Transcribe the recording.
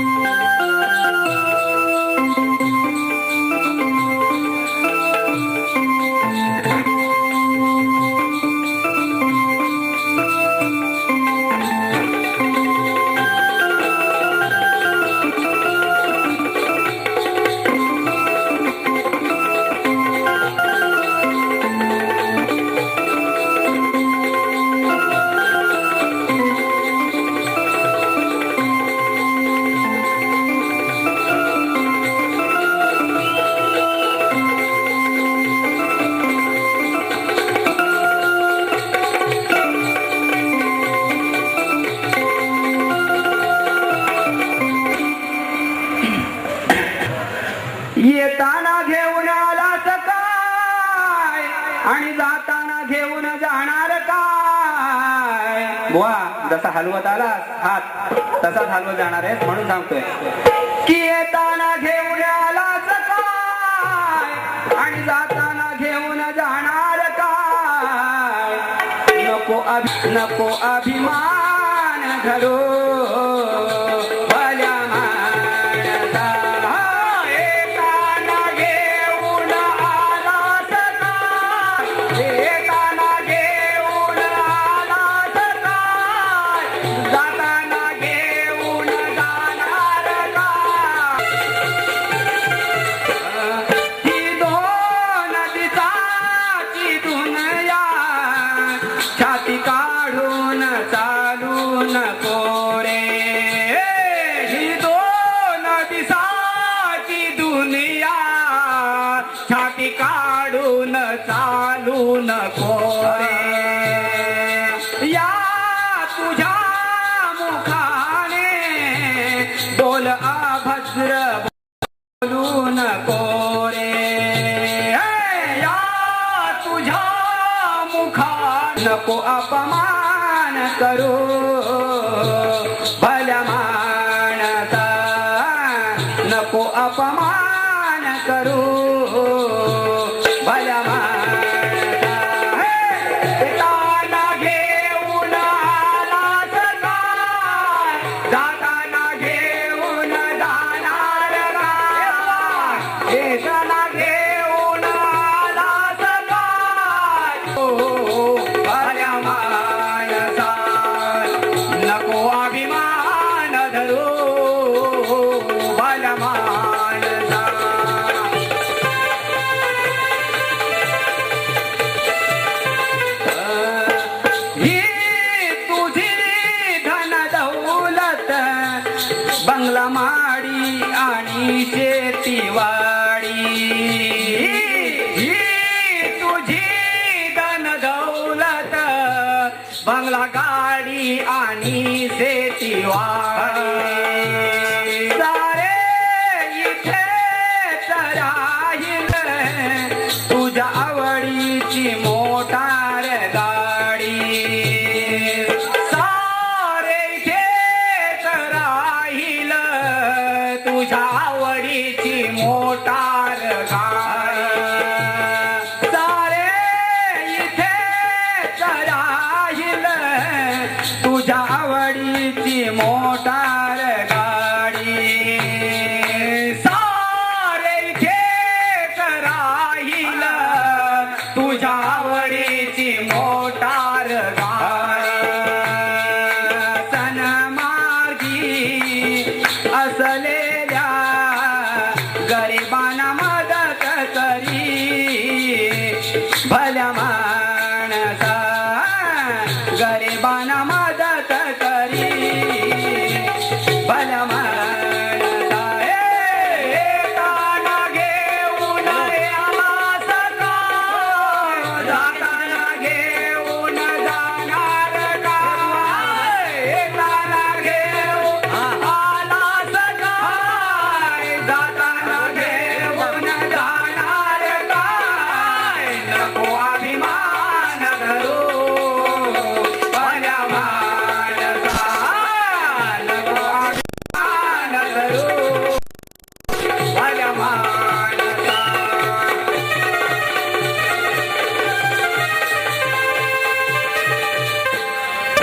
येताना आणि जाताना घेऊन जाणार काय? बुवा जसा हलवत आलास हात तसाच हलवत जाणार आहेस म्हणून सांगतोय. की येताना घेऊन आलाच काय? आणि जाताना घेऊन जाणार काय? नको अभि नको अभिमान धरो छाती काढून चालून कोण काढून चालून कोरे या तुझ्या मुखाने बोल अभद्र बोलून कोरे या तुझ्या मुखा नको अपमान करू. भलमानता नको अपमान करू. आणि शेतीवाडी ही तुझी धन दौलत बंगला गाडी आणि शेतीवाडी सारे इथे राहील तुझ्या आवडीची मोटार गाडी. मोटार गाडी. सारे खेत राहील. तुझ्यावरीची मोटार गाडी. सनमार्गी असलेल्या गरिबांना मदत करी. भल्या माणसा गरिबांना मदत करी.